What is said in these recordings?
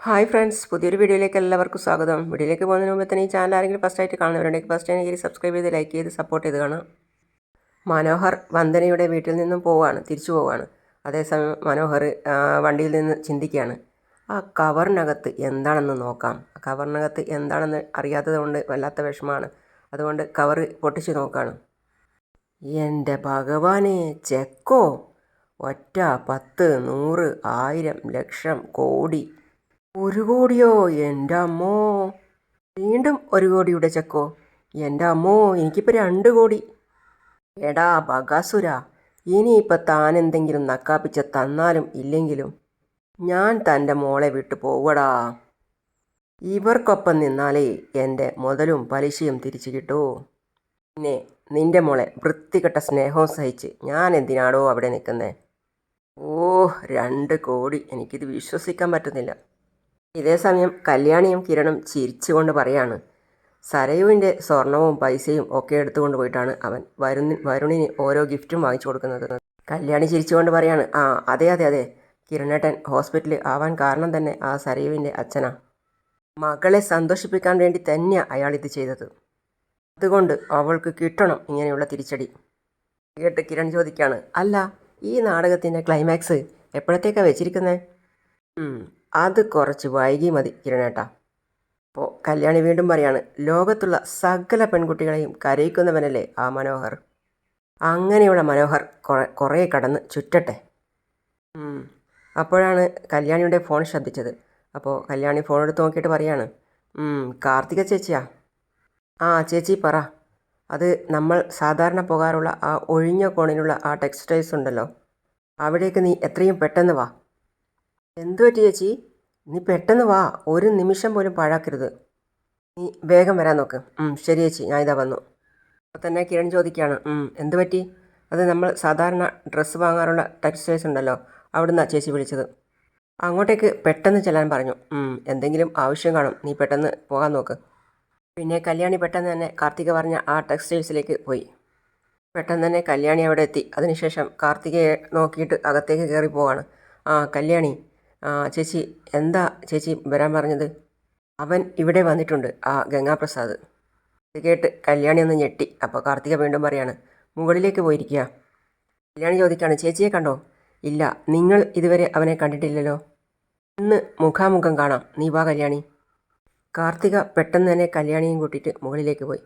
Hi friends പുതിയൊരു വീഡിയോയിലേക്ക് എല്ലാവർക്കും സ്വാഗതം. വീഡിയോയിലേക്ക് പോകുന്നതിന് മുമ്പ് തന്നെ ഈ ചാനൽ ആരെങ്കിലും ഫസ്റ്റ് ആയിട്ട് കാണുന്നവരുണ്ടെങ്കിൽ ഫസ്റ്റ് ആണെങ്കിൽ സബ്സ്ക്രൈബ് ചെയ്ത് ലൈക്ക് ചെയ്ത് സപ്പോർട്ട് ചെയ്ത് കാണാം മനോഹർ വന്ദനയുടെ വീട്ടിൽ നിന്നും പോവുകയാണ് തിരിച്ചു പോവുകയാണ് അതേസമയം മനോഹർ വണ്ടിയിൽ നിന്ന് ചിന്തിക്കുകയാണ് ആ കവറിനകത്ത് എന്താണെന്ന് നോക്കാം? കവറിനകത്ത് എന്താണെന്ന് അറിയാത്തത് കൊണ്ട് വല്ലാത്ത വിഷമമാണ്. അതുകൊണ്ട് കവറ് പൊട്ടിച്ച് നോക്കുകയാണ് എന്റെ ഭഗവാനെ ചെക്കോ! ഒറ്റ പത്ത് നൂറ് ആയിരം ലക്ഷം കോടി ഒരു കോടിയോ? എന്റെ അമ്മോ. വീണ്ടും ഒരു കോടിയുടെ ചക്കോ. എന്റെ അമ്മോ എനിക്കിപ്പോൾ രണ്ട് കോടി. എടാ ബകാസുര ഇനിയിപ്പോൾ താൻ എന്തെങ്കിലും നക്കാപ്പിച്ച തന്നാലും ഇല്ലെങ്കിലും ഞാൻ തന്റെ മോളെ വിട്ടു പോവടാ ഇവർക്കൊപ്പം നിന്നാലേ എന്റെ മുതലും പലിശയും തിരിച്ചു കിട്ടൂ. പിന്നെ നിന്റെ മോളെ വൃത്തികെട്ട സ്നേഹവും സഹിച്ച് ഞാൻ എന്തിനാടോ അവിടെ നിൽക്കുന്നത് ഓ രണ്ട് കോടി. എനിക്കിത് വിശ്വസിക്കാൻ പറ്റുന്നില്ല. ഇതേ സമയം കല്യാണിയും കിരണും ചിരിച്ചുകൊണ്ട് പറയാണ് സരയുവിന്റെ സ്വർണവും പൈസയും ഒക്കെ എടുത്തുകൊണ്ട് പോയിട്ടാണ് അവൻ വരുണി വരുണിന് ഓരോ ഗിഫ്റ്റും വാങ്ങിച്ചു കൊടുക്കുന്നത്. കല്യാണി ചിരിച്ചുകൊണ്ട് പറയാണ് ആ അതെ അതെ അതെ. കിരണേട്ടൻ ഹോസ്പിറ്റലിൽ ആവാൻ കാരണം തന്നെ ആ സരയുവിന്റെ അച്ഛനാ. മകളെ സന്തോഷിപ്പിക്കാൻ വേണ്ടി തന്നെയാണ് അയാൾ ഇത് ചെയ്തത്. അതുകൊണ്ട് അവൾക്ക് കിട്ടണം ഇങ്ങനെയുള്ള തിരിച്ചടി. കേട്ട് കിരൺ ചോദിക്കാണ് അല്ല ഈ നാടകത്തിന്റെ ക്ലൈമാക്സ് എപ്പോഴത്തേക്കാണ് വെച്ചിരിക്കുന്നത് അത് കുറച്ച് വൈകി മതി കിരണേട്ടാ. അപ്പോൾ കല്യാണി വീണ്ടും പറയാണ് ലോകത്തുള്ള സകല പെൺകുട്ടികളെയും കരയിക്കുന്നവനല്ലേ ആ മനോഹർ? അങ്ങനെയുള്ള മനോഹർ കുറേ കടന്ന് ചുറ്റട്ടെ. അപ്പോഴാണ് കല്യാണിയുടെ ഫോൺ ശബ്ദിച്ചത് അപ്പോൾ കല്യാണി ഫോൺ എടുത്ത് നോക്കിയിട്ട് പറയാണ് കാർത്തിക ചേച്ചിയാ? ആ ചേച്ചി പറ. അത് നമ്മൾ സാധാരണ പോകാറുള്ള ആ ഒഴിഞ്ഞ കോണിലുള്ള ആ ടെക്സ്റ്റൈൽസ് ഉണ്ടല്ലോ. അവിടേക്ക് നീ എത്രയും പെട്ടെന്ന് വാ. എന്തു പറ്റി ചേച്ചി? നീ പെട്ടെന്ന് വാ. ഒരു നിമിഷം പോലും പാഴാക്കരുത്. നീ വേഗം വരാൻ നോക്ക്. ശരി ചേച്ചി. ഞാൻ ഇതാ വന്നു. അപ്പോൾ തന്നെ കിരൺ ചോദിക്കുകയാണ് എന്തു പറ്റി? അത് നമ്മൾ സാധാരണ ഡ്രസ്സ് വാങ്ങാറുള്ള ടെക്സ്റ്റൈൽസ് ഉണ്ടല്ലോ അവിടുന്ന് ചേച്ചി വിളിച്ചത്. അങ്ങോട്ടേക്ക് പെട്ടെന്ന് ചെല്ലാൻ പറഞ്ഞു. എന്തെങ്കിലും ആവശ്യം കാണും. നീ പെട്ടെന്ന് പോകാൻ നോക്ക്. പിന്നെ കല്യാണി പെട്ടെന്ന് തന്നെ കാർത്തിക പറഞ്ഞ ആ ടെക്സ്റ്റൈൽസിലേക്ക് പോയി. പെട്ടെന്ന് തന്നെ കല്യാണി അവിടെ എത്തി. അതിനുശേഷം കാർത്തികയെ നോക്കിയിട്ട് അകത്തേക്ക് കയറി പോവാണ്. ആ കല്യാണി ചേച്ചി എന്താ ചേച്ചി വരാൻ പറഞ്ഞത്? അവൻ ഇവിടെ വന്നിട്ടുണ്ട് ആ ഗംഗാപ്രസാദ്. ഇത് കേട്ട് കല്യാണി ഒന്ന് ഞെട്ടി. അപ്പോൾ കാർത്തിക വീണ്ടും പറയാണ് മുകളിലേക്ക് പോയിരിക്കുക കല്യാണി ചോദിക്കാണ് ചേച്ചിയെ കണ്ടോ? ഇല്ല നിങ്ങൾ ഇതുവരെ അവനെ കണ്ടിട്ടില്ലല്ലോ. ഇന്ന് മുഖാമുഖം കാണാം. നീ വാ കല്യാണി. കാർത്തിക പെട്ടെന്ന് തന്നെ കല്യാണിയും കൂട്ടിയിട്ട് മുകളിലേക്ക് പോയി.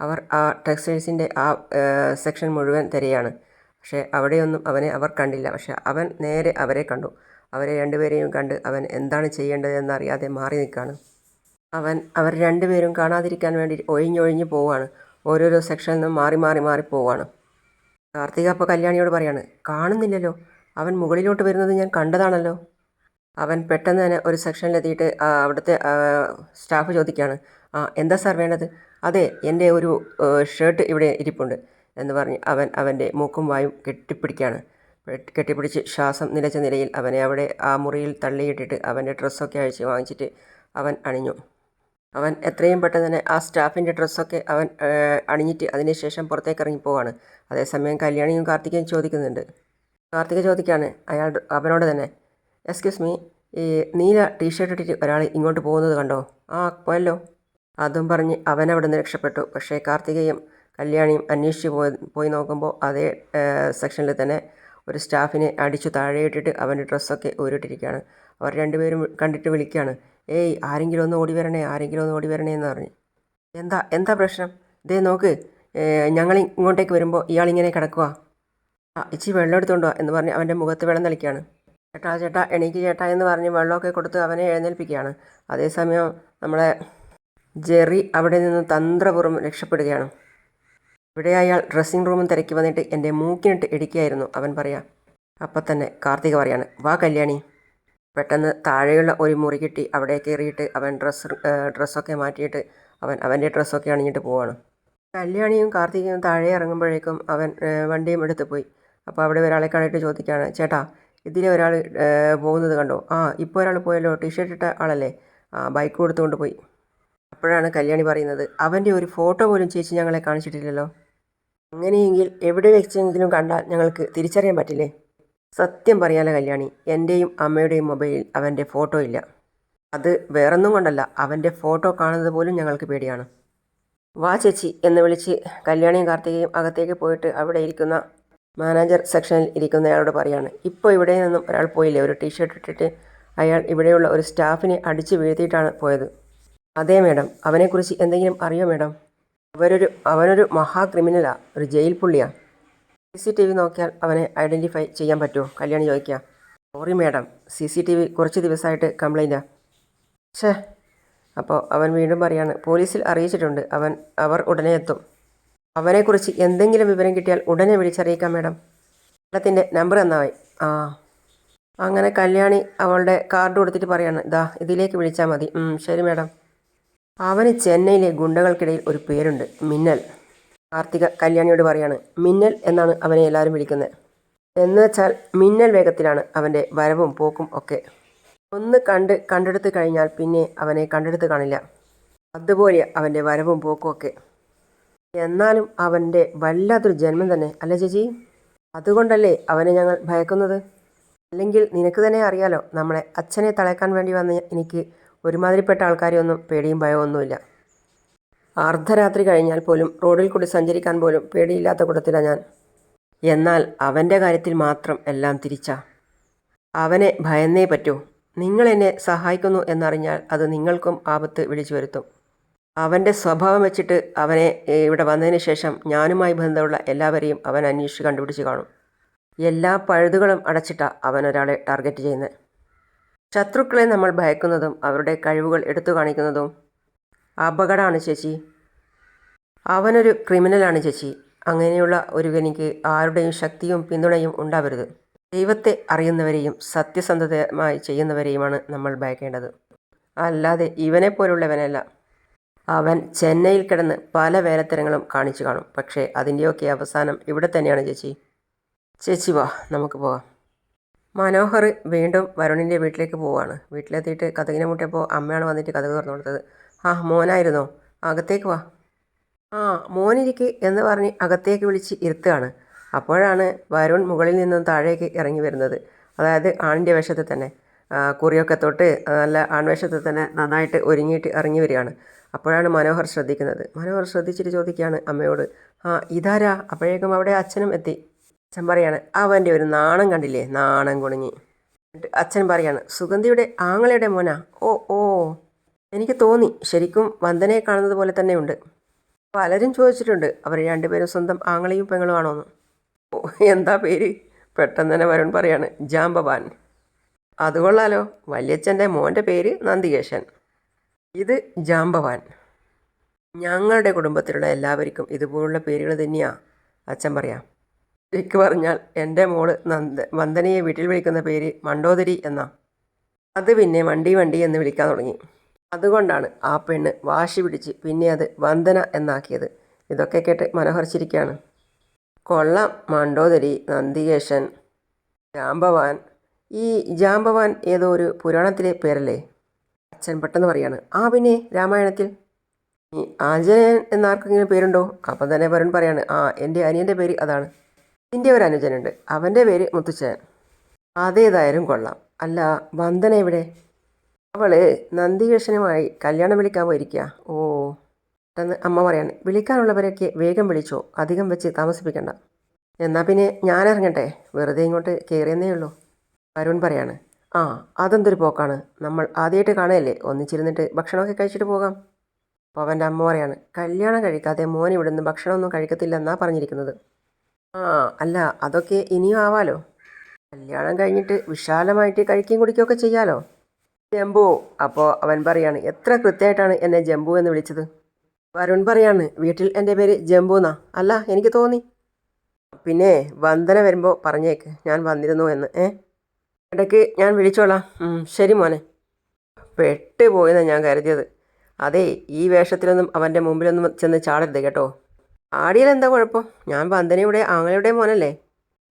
അവർ ആ ടെക്സ്റ്റൈൽസിന്റെ ആ സെക്ഷൻ മുഴുവൻ തിരയാണ്. പക്ഷേ അവിടെയൊന്നും അവനെ അവർ കണ്ടില്ല. പക്ഷേ അവൻ നേരെ അവരെ കണ്ടു. അവരെ രണ്ടുപേരെയും കണ്ട് അവൻ എന്താണ് ചെയ്യേണ്ടതെന്ന് അറിയാതെ മാറി നിൽക്കുകയാണ്. അവൻ അവർ രണ്ടുപേരും കാണാതിരിക്കാൻ വേണ്ടി ഒഴിഞ്ഞൊഴിഞ്ഞ് പോവുകയാണ്. ഓരോരോ സെക്ഷനിൽ നിന്നും മാറി മാറി മാറി പോവുകയാണ്. കാർത്തിക അപ്പോൾ കല്യാണിയോട് പറയാണ് കാണുന്നില്ലല്ലോ. അവൻ മുകളിലോട്ട് വരുന്നത് ഞാൻ കണ്ടതാണല്ലോ. അവൻ പെട്ടെന്ന് തന്നെ ഒരു സെക്ഷനിലെത്തിയിട്ട് അവിടുത്തെ സ്റ്റാഫ് ചോദിക്കുകയാണ് ആ എന്താ സാർ വേണ്ടത്? അതെ എന്റെ ഒരു ഷർട്ട് ഇവിടെ ഇരിപ്പുണ്ട് എന്ന് പറഞ്ഞ് അവൻ അവന്റെ മൂക്കും വായും കെട്ടിപ്പിടിക്കുകയാണ്. കെട്ടിപ്പിടിച്ച് ശ്വാസം നിലച്ച നിലയിൽ അവനെ അവിടെ ആ മുറിയിൽ തള്ളിയിട്ടിട്ട് അവന്റെ ഡ്രസ്സൊക്കെ അഴിച്ച് വാങ്ങിച്ചിട്ട് അവൻ അണിഞ്ഞു. അവൻ എത്രയും പെട്ടെന്ന് തന്നെ ആ സ്റ്റാഫിന്റെ ഡ്രസ്സൊക്കെ അവൻ അണിഞ്ഞിട്ട് അതിനുശേഷം പുറത്തേക്ക് ഇറങ്ങിപ്പോവാണ് അതേസമയം കല്യാണിയും കാർത്തികയും ചോദിക്കുന്നുണ്ട്. കാർത്തിക ചോദിക്കുകയാണ് അയാൾ അവനോട് തന്നെ എക്സ്ക്യൂസ് മീ ഈ നീല ടീഷർട്ട് ഇട്ടിട്ട് ഒരാൾ ഇങ്ങോട്ട് പോകുന്നത് കണ്ടോ? ആ പോയല്ലോ. അതും പറഞ്ഞ് അവൻ അവിടെ നിന്ന് രക്ഷപ്പെട്ടു. പക്ഷേ കാർത്തികയും കല്യാണിയും അന്വേഷിച്ച് പോയി പോയി നോക്കുമ്പോൾ അതേ സെക്ഷനിൽ തന്നെ ഒരു സ്റ്റാഫിനെ അടിച്ചു താഴെയിട്ടിട്ട് അവന്റെ ഡ്രസ്സൊക്കെ ഊരിട്ടിരിക്കുകയാണ്. അവർ രണ്ടുപേരും കണ്ടിട്ട് വിളിക്കുകയാണ്. ഏയ് ആരെങ്കിലും ഒന്ന് ഓടി വരണേ ആരെങ്കിലും ഒന്ന് ഓടി വരണേ എന്ന് പറഞ്ഞു. എന്താ എന്താ പ്രശ്നം? ദേ നോക്ക് ഞങ്ങൾ ഇങ്ങോട്ടേക്ക് വരുമ്പോൾ ഇയാളിങ്ങനെ കിടക്കുക ആ ഇച്ചി വെള്ളം എടുത്തോണ്ട് വാ എന്ന് പറഞ്ഞ് അവന്റെ മുഖത്ത് വെള്ളം തളിക്കുകയാണ്. ചേട്ടാ ചേട്ടാ എണീക്ക് ചേട്ടാ എന്ന് പറഞ്ഞ് വെള്ളമൊക്കെ കൊടുത്ത് അവനെ എഴുന്നേൽപ്പിക്കുകയാണ്. അതേസമയം നമ്മളെ ജെറി അവിടെ നിന്ന് തന്ത്രപൂർവം രക്ഷപ്പെടുകയാണ്. ഇവിടെ അയാൾ ഡ്രസ്സിംഗ് റൂമും തിരക്കി വന്നിട്ട് എന്റെ മൂക്കിനിട്ട് ഇടിക്കുകയായിരുന്നു. അവൻ പറയാം അപ്പം തന്നെ കാർത്തിക പറയാണ് വാ കല്യാണി. പെട്ടെന്ന് താഴെയുള്ള ഒരു മുറി കിട്ടി അവിടെ കയറിയിട്ട് അവൻ ഡ്രസ്സ് ഡ്രസ്സൊക്കെ മാറ്റിയിട്ട് അവൻ അവന്റെ ഡ്രസ്സൊക്കെ അണിഞ്ഞിട്ട് പോവാണ്. കല്യാണിയും കാർത്തികയും താഴെ ഇറങ്ങുമ്പോഴേക്കും അവൻ വണ്ടിയും എടുത്ത് പോയി. അപ്പോൾ അവിടെ ഒരാളെ കണ്ടിട്ട് ചോദിക്കുകയാണ് ചേട്ടാ ഇതിലെ ഒരാൾ പോകുന്നത് കണ്ടോ? ആ ഇപ്പോൾ ഒരാൾ പോയല്ലോ ടീഷർട്ട് ഇട്ട ആളല്ലേ? ആ ബൈക്ക് കൊടുത്തുകൊണ്ട് പോയി. അപ്പോഴാണ് കല്യാണി പറയുന്നത് അവന്റെ ഒരു ഫോട്ടോ പോലും ചേച്ചി ഞങ്ങളെ കാണിച്ചിട്ടില്ലല്ലോ. അങ്ങനെയെങ്കിൽ എവിടെ വെച്ചെങ്കിലും കണ്ടാൽ ഞങ്ങൾക്ക് തിരിച്ചറിയാൻ പറ്റില്ലേ? സത്യം പറയാലോ കല്യാണി എന്റെയും അമ്മയുടെയും മൊബൈലിൽ അവന്റെ ഫോട്ടോ ഇല്ല. അത് വേറൊന്നും കൊണ്ടല്ല അവന്റെ ഫോട്ടോ കാണുന്നത് പോലും ഞങ്ങൾക്ക് പേടിയാണ്. വാ ചേച്ചി എന്ന് വിളിച്ച് കല്യാണിയും കാർത്തികയും അകത്തേക്ക് പോയിട്ട് അവിടെ ഇരിക്കുന്ന മാനേജർ സെക്ഷനിൽ ഇരിക്കുന്നയാളോട് പറയാണ് ഇപ്പോൾ ഇവിടെ നിന്നും ഒരാൾ പോയില്ലേ? ഒരു ടീഷർട്ട് ഇട്ടിട്ട് അയാൾ ഇവിടെയുള്ള ഒരു സ്റ്റാഫിനെ അടിച്ചു വീഴ്ത്തിയിട്ടാണ് പോയത്. അതേ മേഡം. അവനെക്കുറിച്ച് എന്തെങ്കിലും അറിയോ മേഡം? അവരൊരു അവനൊരു മഹാ ക്രിമിനലാ ഒരു ജയിൽ പുള്ളിയാ. സി സി ടി വി നോക്കിയാൽ അവനെ ഐഡന്റിഫൈ ചെയ്യാൻ പറ്റുമോ? കല്യാണി ചോദിക്കുക. Sorry madam C C T V കുറച്ച് ദിവസമായിട്ട് കംപ്ലൈന്റാ. ഛേ അപ്പോൾ അവൻ വീണ്ടും പറയാണ് പോലീസിൽ അറിയിച്ചിട്ടുണ്ട് അവൻ അവർ ഉടനെ എത്തും. അവനെക്കുറിച്ച് എന്തെങ്കിലും വിവരം കിട്ടിയാൽ ഉടനെ വിളിച്ചറിയിക്കാം മാഡം. മാഡത്തിന്റെ നമ്പർ എന്നായി ആ അങ്ങനെ കല്യാണി അവളുടെ കാർഡ് കൊടുത്തിട്ട് പറയാണ് ഇതാ ഇതിലേക്ക് വിളിച്ചാൽ മതി. ശരി മേഡം. അവന് ചെന്നൈയിലെ ഗുണ്ടകൾക്കിടയിൽ ഒരു പേരുണ്ട് മിന്നൽ. കാർത്തിക കല്യാണിയോട് പറയാണ് മിന്നൽ എന്നാണ് അവനെ എല്ലാവരും വിളിക്കുന്നത്. എന്ന് വെച്ചാൽ മിന്നൽ വേഗത്തിലാണ് അവന്റെ വരവും പോക്കും ഒക്കെ. ഒന്ന് കണ്ട് കണ്ടെടുത്ത് കഴിഞ്ഞാൽ പിന്നെ അവനെ കണ്ടെടുത്ത് കാണില്ല. അതുപോലെ അവന്റെ വരവും പോക്കും ഒക്കെ. എന്നാലും അവന്റെ വല്ലാത്തൊരു ജന്മം തന്നെ അല്ല ചേച്ചി? അതുകൊണ്ടല്ലേ അവനെ ഞങ്ങൾ ഭയക്കുന്നത്? അല്ലെങ്കിൽ നിനക്ക് തന്നെ അറിയാലോ നമ്മളെ അച്ഛനെ തളയ്ക്കാൻ വേണ്ടി വന്ന എനിക്ക് ഒരുമാതിരിപ്പെട്ട ആൾക്കാരെയൊന്നും പേടിയും ഭയവും ഒന്നുമില്ല. അർദ്ധരാത്രി കഴിഞ്ഞാൽ പോലും റോഡിൽ കൂടി സഞ്ചരിക്കാൻ പോലും പേടിയില്ലാത്ത കൂട്ടത്തിലാണ് ഞാൻ. എന്നാൽ അവന്റെ കാര്യത്തിൽ മാത്രം എല്ലാം തിരിച്ച. അവനെ ഭയന്നേ പറ്റൂ. നിങ്ങൾ എന്നെ സഹായിക്കുന്നു എന്നറിഞ്ഞാൽ അത് നിങ്ങൾക്കും ആപത്ത് വിളിച്ചു വരുത്തും. അവന്റെ സ്വഭാവം വെച്ചിട്ട് അവനെ ഇവിടെ വന്നതിന് ശേഷം ഞാനുമായി ബന്ധമുള്ള എല്ലാവരെയും അവൻ അന്വേഷിച്ച് കണ്ടുപിടിച്ച് കാണും. എല്ലാ പഴുതുകളും അടച്ചിട്ടാണ് അവൻ ഒരാളെ ടാർഗറ്റ് ചെയ്യുന്നത്. ശത്രുക്കളെ നമ്മൾ ഭയക്കുന്നതും അവരുടെ കഴിവുകൾ എടുത്തു കാണിക്കുന്നതും അപകടമാണ് ചേച്ചി അവനൊരു ക്രിമിനലാണ് ചേച്ചി അങ്ങനെയുള്ള ഒരുവനിക്ക് ആരുടെയും ശക്തിയും പിന്തുണയും ഉണ്ടാവരുത്. ദൈവത്തെ അറിയുന്നവരെയും സത്യസന്ധതമായി ചെയ്യുന്നവരെയുമാണ് നമ്മൾ ഭയക്കേണ്ടത്. അല്ലാതെ ഇവനെ പോലുള്ളവനല്ല. അവൻ ചെന്നൈയിൽ കിടന്ന് പല വേലത്തരങ്ങളും കാണിച്ചു കാണും. പക്ഷേ അതിന്റെയൊക്കെ അവസാനം ഇവിടെ തന്നെയാണ് ചേച്ചി ചേച്ചി വാ നമുക്ക് പോകാം. മനോഹർ വീണ്ടും വരുണിന്റെ വീട്ടിലേക്ക് പോവാണ്. വീട്ടിലെത്തിയിട്ട് കഥകിനെ മുട്ടിയപ്പോൾ അമ്മയാണ് വന്നിട്ട് കഥക് തുറന്നു കൊടുത്തത്. ആ മോനായിരുന്നോ? അകത്തേക്ക് വാ. ആ മോനിരിക്ക് എന്ന് പറഞ്ഞ് അകത്തേക്ക് വിളിച്ച് ഇരുത്തുകയാണ്. അപ്പോഴാണ് വരുൺ മുകളിൽ നിന്നും താഴേക്ക് ഇറങ്ങി വരുന്നത്. അതായത് ആണിന്റെ വേഷത്തിൽ തന്നെ. കുറിയൊക്കെ തൊട്ട് നല്ല ആൺവേഷത്തിൽ തന്നെ നന്നായിട്ട് ഒരുങ്ങിയിട്ട് ഇറങ്ങി വരികയാണ്. അപ്പോഴാണ് മനോഹർ ശ്രദ്ധിക്കുന്നത്. മനോഹർ ശ്രദ്ധിച്ചിട്ട് ചോദിക്കുകയാണ് അമ്മയോട് ആ ഇതാരാ? അപ്പോഴേക്കും അവിടെ അച്ഛനും എത്തി. അച്ഛൻ പറയാണ് അവന്റെ ഒരു നാണം കണ്ടില്ലേ? നാണം കുണുങ്ങി. അച്ഛൻ പറയാണ് സുഗന്ധിയുടെ ആങ്ങളയുടെ മോന? ഓ ഓ. എനിക്ക് തോന്നി ശരിക്കും വന്ദനയെ കാണുന്നത് പോലെ തന്നെയുണ്ട് പലരും ചോദിച്ചിട്ടുണ്ട് അവർ രണ്ടുപേരും സ്വന്തം ആങ്ങളെയും പെങ്ങളുമാണോന്ന്? ഓ എന്താ പേര്? പെട്ടെന്ന് തന്നെ വരുൺ പറയാണ് ജാംബവാൻ അത് കൊള്ളാലോ. വല്യച്ഛന്റെ മോന്റെ പേര് നന്ദികേശൻ. ഇത് ജാംബവാൻ ഞങ്ങളുടെ കുടുംബത്തിലുള്ള എല്ലാവർക്കും ഇതുപോലുള്ള പേരുകൾ തന്നെയാ അച്ഛൻ പറയാം. ശരിക്ക് പറഞ്ഞാൽ എന്റെ മോൾ നന്ദ വന്ദനയെ വീട്ടിൽ വിളിക്കുന്ന പേര് മണ്ടോദരി എന്നാ. അത് പിന്നെ വണ്ടി വണ്ടി എന്ന് വിളിക്കാൻ തുടങ്ങി. അതുകൊണ്ടാണ് ആ പെണ്ണ് വാശി പിടിച്ച് പിന്നെ അത് വന്ദന എന്നാക്കിയത്. ഇതൊക്കെ കേട്ട് മനോഹർ കൊള്ള മണ്ടോദരി നന്ദികേശൻ ജാംബവാൻ ഈ ജാംബവാൻ ഏതോ ഒരു പുരാണത്തിലെ പേരല്ലേ? അച്ഛൻ പെട്ടെന്ന് പറയാണ്. ആ പിന്നെ രാമായണത്തിൽ? ആഞ്ജനേയൻ എന്നാർക്കെങ്കിലും പേരുണ്ടോ? അപ്പം തന്നെ വരുൺ പറയാണ്. ആ എന്റെ അനിയന്റെ പേര് അതാണ്. നിന്റെ ഒരു അനുജനുണ്ട്. അവന്റെ പേര് മുത്തുച്ചൻ. അതേതായാലും കൊള്ളാം. അല്ല വന്ദന എവിടെ? അവൾ നന്ദികൃഷ്ണനുമായി കല്യാണം വിളിക്കാൻ പോയിരിക്കുക ഓ പെട്ടെന്ന് അമ്മ പറയാണ്. വിളിക്കാനുള്ളവരൊക്കെ വേഗം വിളിച്ചോ. അധികം വെച്ച് താമസിപ്പിക്കണ്ട. എന്നാൽ പിന്നെ ഞാൻ ഇറങ്ങട്ടെ? വെറുതെ ഇങ്ങോട്ട് കയറിയെന്നേ ഉള്ളൂ. വരുൺ പറയാണ്. ആ അതെന്തൊരു പോക്കാണ്. നമ്മൾ ആദ്യമായിട്ട് കാണുകയല്ലേ? ഒന്നിച്ചിരുന്നിട്ട് ഭക്ഷണമൊക്കെ കഴിച്ചിട്ട് പോകാം. അപ്പോൾ അവന്റെ അമ്മ പറയാണ്. കല്യാണം കഴിക്കാതെ മോൻ ഇവിടുന്ന് ഭക്ഷണമൊന്നും കഴിക്കത്തില്ലെന്നാണ് പറഞ്ഞിരിക്കുന്നത്. ആ അല്ല അതൊക്കെ ഇനിയും ആവാലോ? കല്യാണം കഴിഞ്ഞിട്ട് വിശാലമായിട്ട് കഴിക്കുകയും കുടിക്കുകയൊക്കെ ചെയ്യാലോ? ജംബു അപ്പോൾ അവൻ പറയാണ് എത്ര കൃത്യമായിട്ടാണ് എന്നെ ജംബു എന്ന് വിളിച്ചത്? വരുൺ പറയാണ് വീട്ടിൽ എന്റെ പേര് ജംബു എന്നാ അല്ല എനിക്ക് തോന്നി. പിന്നെ വന്ദന വരുമ്പോൾ പറഞ്ഞേക്ക് ഞാൻ വന്നിരുന്നു എന്ന്. ഏ? ഇടയ്ക്ക് ഞാൻ വിളിച്ചോളാം. ശരി മോനെ. പെട്ടുപോയെന്നാണ് ഞാൻ കരുതിയത്. അതെ ഈ വേഷത്തിലൊന്നും അവന്റെ മുമ്പിലൊന്നും ചെന്ന് ചാടരുത് കേട്ടോ. ആടിയാൽ എന്താ കുഴപ്പം? ഞാൻ വന്ദനയുടെ ആങ്ങളുടെ മോനല്ലേ?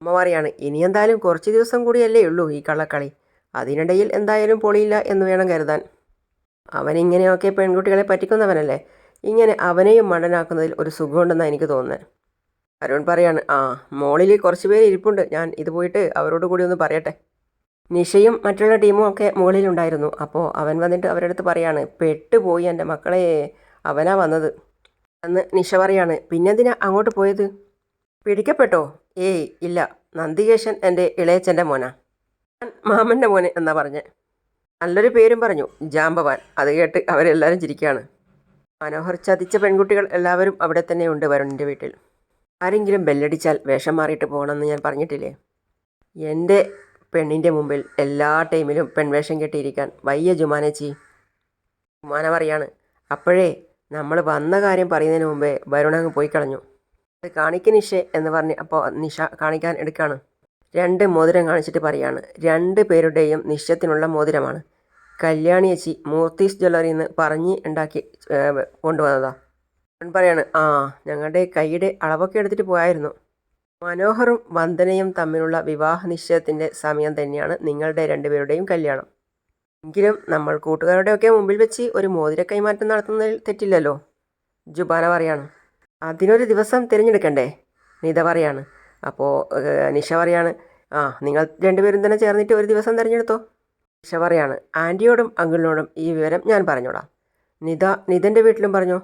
അമ്മ പറയാണ് ഇനി എന്തായാലും കുറച്ച് ദിവസം കൂടിയല്ലേ ഉള്ളൂ ഈ കള്ളക്കളി. അതിനിടയിൽ എന്തായാലും പൊളിയില്ല എന്ന് വേണം കരുതാൻ. അവൻ ഇങ്ങനെയൊക്കെ പെൺകുട്ടികളെ പറ്റിക്കുന്നവനല്ലേ? ഇങ്ങനെ അവനെയും മണ്ടനാക്കുന്നതിൽ ഒരു സുഖമുണ്ടെന്നാണ് എനിക്ക് തോന്നുന്നത്. അരുൺ പറയാണ് ആ മോളിൽ കുറച്ച് പേര് ഇരിപ്പുണ്ട്. ഞാൻ ഇത് പോയിട്ട് അവരോട് കൂടി ഒന്ന് പറയട്ടെ. നിഷയും മറ്റുള്ള ടീമും ഒക്കെ മുകളിലുണ്ടായിരുന്നു. അപ്പോൾ അവൻ വന്നിട്ട് അവരുടെ അടുത്ത് പറയാണ് പെട്ടുപോയി എന്റെ മക്കളെ. അവനാ വന്നത്. അന്ന് നിഷ പറയാണ്. പിന്നെന്തിനാ അങ്ങോട്ട് പോയത്? പിടിക്കപ്പെട്ടോ? ഏയ് ഇല്ല. നന്ദികേശൻ എന്റെ ഇളയച്ചന്റെ മോനാ. ഞാൻ മാമന്റെ മോനെ എന്നാ പറഞ്ഞ്. നല്ലൊരു പേരും പറഞ്ഞു. ജാമ്പവാൻ. അത് കേട്ട് അവരെല്ലാവരും ചിരിക്കുകയാണ് മനോഹർ ചതിച്ച പെൺകുട്ടികൾ എല്ലാവരും അവിടെ തന്നെ ഉണ്ട് വരുണിന്റെ വീട്ടിൽ. ആരെങ്കിലും ബെല്ലടിച്ചാൽ വേഷം മാറിയിട്ട് പോകണമെന്ന് ഞാൻ പറഞ്ഞിട്ടില്ലേ? എന്റെ പെണ്ണിന്റെ മുമ്പിൽ എല്ലാ ടൈമിലും പെൺവേഷം കെട്ടിയിരിക്കാൻ വയ്യ ജുമാനച്ചി. ജുമാന പറയാണ് അപ്പോഴേ നമ്മൾ വന്ന കാര്യം പറയുന്നതിന് മുമ്പേ വരുണങ്ങ് പോയി കളഞ്ഞു. അത് കാണിക്ക് നിഷേ എന്ന് പറഞ്ഞ് അപ്പോൾ നിഷ കാണിക്കാൻ എടുക്കുകയാണ് രണ്ട് മോതിരം കാണിച്ചിട്ട് പറയാണ്. രണ്ട് പേരുടെയും നിശ്ചയത്തിനുള്ള മോതിരമാണ്. കല്യാണി ചേച്ചി മൂർത്തീസ് ജ്വല്ലറിയിൽ നിന്ന് പറഞ്ഞ് ഉണ്ടാക്കി കൊണ്ടുവന്നതാ. പറയാണ് ആ ഞങ്ങളുടെ കൈയുടെ അളവൊക്കെ എടുത്തിട്ട് പോയായിരുന്നു. മനോഹറും വന്ദനയും തമ്മിലുള്ള വിവാഹ നിശ്ചയത്തിന്റെ സമയം തന്നെയാണ് നിങ്ങളുടെ രണ്ടുപേരുടെയും കല്യാണം. എങ്കിലും നമ്മൾ കൂട്ടുകാരുടെയൊക്കെ മുമ്പിൽ വെച്ച് ഒരു മോതിര കൈമാറ്റം നടത്തുന്നതിൽ തെറ്റില്ലല്ലോ. ജുബാന പറയാണ്. അതിനൊരു ദിവസം തിരഞ്ഞെടുക്കണ്ടേ? നിത പറയാണ്. അപ്പോൾ നിഷ പറയാണ്. ആ നിങ്ങൾ രണ്ടുപേരും തന്നെ ചേർന്നിട്ട് ഒരു ദിവസം തിരഞ്ഞെടുത്തോ? നിഷ പറയാണ്. ആന്റിയോടും അങ്കിളിനോടും ഈ വിവരം ഞാൻ പറഞ്ഞോളാം. നിത നിതന്റെ വീട്ടിലും പറഞ്ഞോ?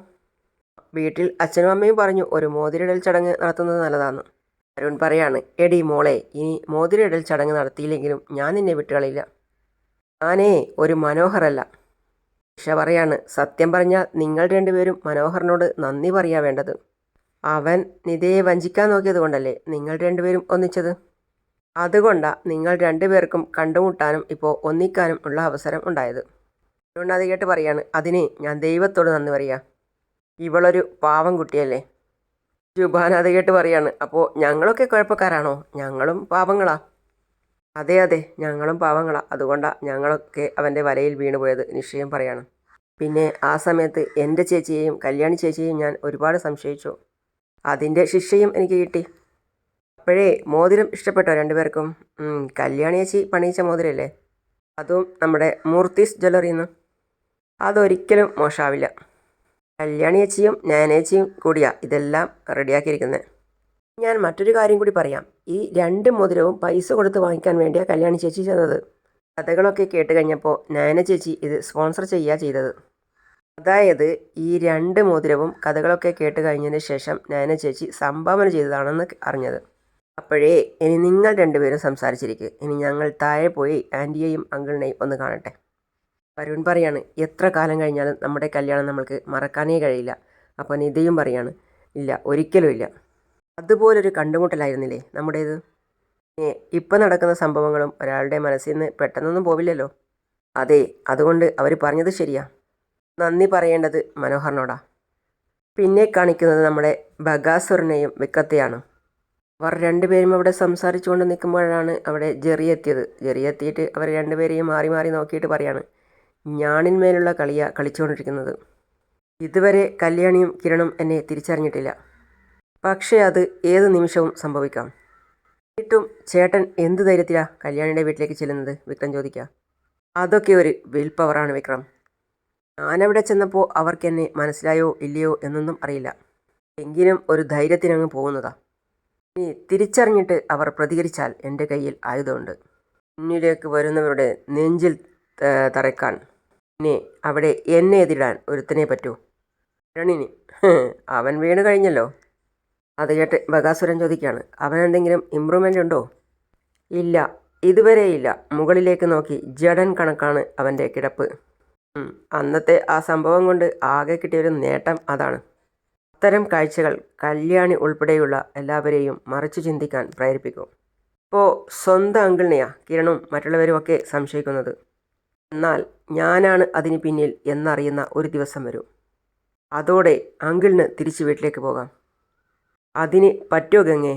വീട്ടിൽ അച്ഛനും അമ്മയും പറഞ്ഞു ഒരു മോതിരിടൽ ചടങ്ങ് നടത്തുന്നത് നല്ലതാണ് അരുൺ പറയാണ്. എടി മോളെ ഇനി മോതിരിടൽ ചടങ്ങ് നടത്തിയില്ലെങ്കിലും ഞാൻ നിന്നെ വിട്ടുകളില്ല ഞാനേ ഒരു മനോഹരല്ല. ഇഷ പറയാണ് സത്യം പറഞ്ഞാൽ നിങ്ങൾ രണ്ടുപേരും മനോഹറിനോട് നന്ദി പറയാ വേണ്ടത്. അവൻ നിതയെ വഞ്ചിക്കാൻ നോക്കിയത് കൊണ്ടല്ലേ നിങ്ങൾ രണ്ടുപേരും ഒന്നിച്ചത്? അതുകൊണ്ടാ നിങ്ങൾ രണ്ടുപേർക്കും കണ്ടുമുട്ടാനും ഇപ്പോൾ ഒന്നിക്കാനും ഉള്ള അവസരം ഉണ്ടായത്. അതുകൊണ്ട് അത് കേട്ട് പറയാണ് അതിന് ഞാൻ ദൈവത്തോട് നന്ദി പറയാ. ഇവളൊരു പാവം കുട്ടിയല്ലേ. ജുബാൻ അത് കേട്ട് പറയാണ് അപ്പോൾ ഞങ്ങളൊക്കെ കുഴപ്പക്കാരാണോ? ഞങ്ങളും പാവങ്ങളാ. അതെ അതെ. ഞങ്ങളും പാവങ്ങളാ. അതുകൊണ്ടാ ഞങ്ങളൊക്കെ അവന്റെ വലയിൽ വീണുപോയത് നിശ്ചയം പറയണം. പിന്നെ ആ സമയത്ത് എന്റെ ചേച്ചിയെയും കല്യാണി ചേച്ചിയെയും ഞാൻ ഒരുപാട് സംശയിച്ചു. അതിന്റെ ശിക്ഷയും എനിക്ക് കിട്ടി. അപ്പോഴേ മോതിരം ഇഷ്ടപ്പെട്ടോ രണ്ടുപേർക്കും? കല്യാണി ചേച്ചി പണിയിച്ച മോതിരല്ലേ? അതും നമ്മുടെ മൂർത്തീസ് ജ്വല്ലറിന്ന്. അതൊരിക്കലും മോശമാവില്ല കല്യാണി ചേച്ചിയും ഞാനേച്ചിയും കൂടിയാ ഇതെല്ലാം റെഡിയാക്കിയിരിക്കുന്നത് ഞാൻ മറ്റൊരു കാര്യം കൂടി പറയാം. ഈ രണ്ട് മോതിരവും പൈസ കൊടുത്ത് വാങ്ങിക്കാൻ വേണ്ടിയാണ് കല്യാണി ചേച്ചി ചെന്നത്. കഥകളൊക്കെ കേട്ട് കഴിഞ്ഞപ്പോൾ നയന ചേച്ചി ഇത് സ്പോൺസർ ചെയ്യുക ചെയ്തത്. അതായത് ഈ രണ്ട് മോതിരവും കഥകളൊക്കെ കേട്ട് കഴിഞ്ഞതിന് ശേഷം നയന ചേച്ചി സംഭാവന ചെയ്തതാണെന്ന് അറിഞ്ഞത്. അപ്പോഴേ ഇനി നിങ്ങൾ രണ്ടുപേരും സംസാരിച്ചിരിക്കുക ഇനി ഞങ്ങൾ താഴെ പോയി ആന്റിയെയും അങ്കിളിനെയും ഒന്ന് കാണട്ടെ. വരുൺ പറയാണ് എത്ര കാലം കഴിഞ്ഞാലും നമ്മുടെ കല്യാണം നമ്മൾക്ക് മറക്കാനേ കഴിയില്ല. അപ്പോൾ നിതയും പറയാണ് ഇല്ല ഒരിക്കലും ഇല്ല. അതുപോലൊരു കണ്ടുമുട്ടലായിരുന്നില്ലേ നമ്മുടേത്? ഇപ്പം നടക്കുന്ന സംഭവങ്ങളും ഒരാളുടെ മനസ്സിൽ നിന്ന് പെട്ടെന്നൊന്നും പോവില്ലല്ലോ. അതെ അതുകൊണ്ട് അവർ പറഞ്ഞത് ശരിയാ. നന്ദി പറയേണ്ടത് മനോഹറിനോടാ. പിന്നെ കാണിക്കുന്നത് നമ്മുടെ ബഗാസുറിനെയും വിക്രത്തെയാണ് അവർ രണ്ടുപേരും അവിടെ സംസാരിച്ചുകൊണ്ട് നിൽക്കുമ്പോഴാണ് അവിടെ ജെറി എത്തിയത്. ജെറി എത്തിയിട്ട് അവർ രണ്ടുപേരെയും മാറി മാറി നോക്കിയിട്ട് പറയാണ് ഞാണിന്മേലുള്ള കളിയാണ് കളിച്ചുകൊണ്ടിരിക്കുന്നത്. ഇതുവരെ കല്യാണിയും കിരണും എന്നെ തിരിച്ചറിഞ്ഞിട്ടില്ല. പക്ഷേ അത് ഏത് നിമിഷവും സംഭവിക്കാം. എന്നിട്ടും ചേട്ടൻ എന്ത് ധൈര്യത്തിലാ കല്യാണിയുടെ വീട്ടിലേക്ക് ചെല്ലുന്നത്? വിക്രം ചോദിക്കുക അതൊക്കെ ഒരു വിൽ പവറാണ് വിക്രം. ഞാനവിടെ ചെന്നപ്പോൾ അവർക്ക് എന്നെ മനസ്സിലായോ ഇല്ലയോ എന്നൊന്നും അറിയില്ല. എങ്കിലും ഒരു ധൈര്യത്തിനങ്ങ് പോകുന്നതാ. ഇനി തിരിച്ചറിഞ്ഞിട്ട് അവർ പ്രതികരിച്ചാൽ എന്റെ കയ്യിൽ ആയുധമുണ്ട്. മുന്നിലേക്ക് വരുന്നവരുടെ നെഞ്ചിൽ തറയ്ക്കാൻ. പിന്നെ അവിടെ എന്നെ എതിരിടാൻ ഒരുത്തനെ പറ്റൂ. രണിനി അവൻ വീണ് കഴിഞ്ഞല്ലോ. അത് കേട്ട് ബകാസുരൻ ചോദിക്കുകയാണ് അവനെന്തെങ്കിലും ഇമ്പ്രൂവ്മെന്റ് ഉണ്ടോ? ഇല്ല ഇതുവരെ ഇല്ല. മുകളിലേക്ക് നോക്കി ജഡൻ കണക്കാണ് അവന്റെ കിടപ്പ്. അന്നത്തെ ആ സംഭവം കൊണ്ട് ആകെ കിട്ടിയൊരു നേട്ടം അതാണ്. അത്തരം കാഴ്ചകൾ കല്യാണി ഉൾപ്പെടെയുള്ള എല്ലാവരെയും മറിച്ചു ചിന്തിക്കാൻ പ്രേരിപ്പിക്കും. ഇപ്പോൾ സ്വന്തം അങ്കിളിനെയാ കിരണും മറ്റുള്ളവരും ഒക്കെ സംശയിക്കുന്നത്. എന്നാൽ ഞാനാണ് അതിന് പിന്നിൽ എന്നറിയുന്ന ഒരു ദിവസം വരും. അതോടെ അങ്കിളിന് തിരിച്ച് വീട്ടിലേക്ക് പോകാം. അതിന് പറ്റുമോ ഗംഗേ?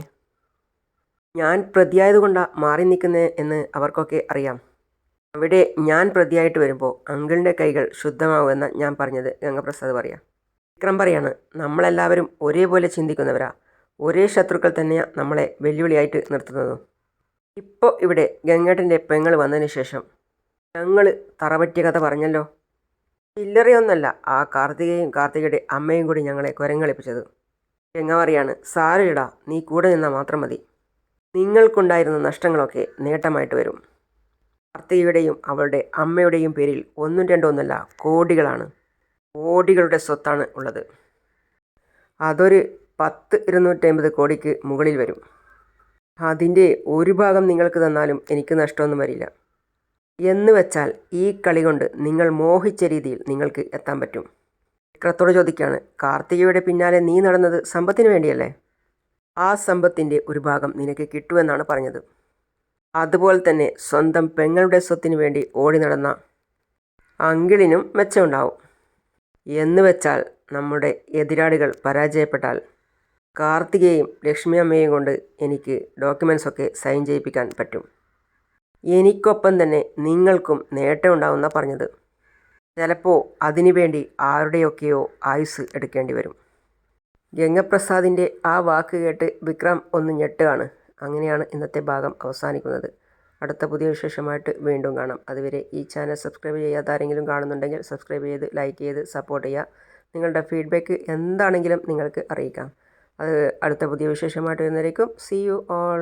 ഞാൻ പ്രതിയായതുകൊണ്ടാണ് മാറി നിൽക്കുന്നത് എന്ന് അവർക്കൊക്കെ അറിയാം. അവിടെ ഞാൻ പ്രതിയായിട്ട് വരുമ്പോൾ അങ്കിളിന്റെ കൈകൾ ശുദ്ധമാവുമെന്ന് ഞാൻ പറഞ്ഞത്. ഗംഗപ്രസാദ് പറയാം. വിക്രം പറയാണ് നമ്മളെല്ലാവരും ഒരേപോലെ ചിന്തിക്കുന്നവരാ. ഒരേ ശത്രുക്കൾ തന്നെയാണ് നമ്മളെ വെല്ലുവിളിയായിട്ട് നിർത്തുന്നത്. ഇപ്പോൾ ഇവിടെ ഗംഗേട്ടന്റെ പെങ്ങൾ വന്നതിന് ശേഷം ഞങ്ങൾ തറപറ്റിയ കഥ പറഞ്ഞല്ലോ. ചില്ലറയൊന്നല്ല ആ കാർത്തികയും കാർത്തികയുടെ അമ്മയും കൂടി ഞങ്ങളെ കുരങ്ങളിപ്പിച്ചത്. ഗംഗ പറയാണ് നീ കൂടെ നിന്നാൽ മാത്രം മതി. നിങ്ങൾക്കുണ്ടായിരുന്ന നഷ്ടങ്ങളൊക്കെ നേട്ടമായിട്ട് വരും. കാർത്തികയുടെയും അവളുടെ അമ്മയുടെയും പേരിൽ ഒന്നും രണ്ടോ ഒന്നല്ല കോടികളാണ്. കോടികളുടെ സ്വത്താണ് ഉള്ളത്. അതൊരു പത്ത് ഇരുന്നൂറ്റമ്പത് കോടിക്ക് മുകളിൽ വരും. അതിന്റെ ഒരു ഭാഗം നിങ്ങൾക്ക് തന്നാലും എനിക്ക് നഷ്ടമൊന്നും വരില്ല. എന്ന് വെച്ചാൽ ഈ കളി കൊണ്ട് നിങ്ങൾ മോഹിച്ച രീതിയിൽ നിങ്ങൾക്ക് എത്താൻ പറ്റും. വിക്രത്തോട് ചോദിക്കുകയാണ് കാർത്തികയുടെ പിന്നാലെ നീ നടന്നത് സമ്പത്തിന് വേണ്ടിയല്ലേ? ആ സമ്പത്തിന്റെ ഒരു ഭാഗം നിനക്ക് കിട്ടുമെന്നാണ് പറഞ്ഞത്. അതുപോലെ തന്നെ സ്വന്തം പെങ്ങളുടെ സ്വത്തിന് വേണ്ടി ഓടി നടന്ന അങ്കിളിനും മെച്ചമുണ്ടാവും. എന്ന് വെച്ചാൽ നമ്മുടെ എതിരാളികൾ പരാജയപ്പെട്ടാൽ കാർത്തികയും ലക്ഷ്മി അമ്മയും കൊണ്ട് എനിക്ക് ഡോക്യുമെൻസൊക്കെ സൈൻ ചെയ്യിപ്പിക്കാൻ പറ്റും. എനിക്കൊപ്പം തന്നെ നിങ്ങൾക്കും നേട്ടമുണ്ടാവുന്ന പറഞ്ഞത്. ചിലപ്പോൾ അതിനുവേണ്ടി ആരുടെയൊക്കെയോ ആയുസ് എടുക്കേണ്ടി വരും. ഗംഗപ്രസാദിന്റെ ആ വാക്ക് കേട്ട് വിക്രം ഒന്ന് ഞെട്ടുകയാണ്. അങ്ങനെയാണ് ഇന്നത്തെ ഭാഗം അവസാനിക്കുന്നത്. അടുത്ത പുതിയ വിശേഷമായിട്ട് വീണ്ടും കാണാം. അതുവരെ ഈ ചാനൽ സബ്സ്ക്രൈബ് ചെയ്യാത്ത ആരെങ്കിലും കാണുന്നുണ്ടെങ്കിൽ സബ്സ്ക്രൈബ് ചെയ്ത് ലൈക്ക് ചെയ്ത് സപ്പോർട്ട് ചെയ്യുക. നിങ്ങളുടെ ഫീഡ്ബാക്ക് എന്താണെങ്കിലും നിങ്ങൾക്ക് അറിയിക്കാം. അത് അടുത്ത പുതിയ വിശേഷമായിട്ട് വരുന്നതായിരിക്കും സി യു ഓൾ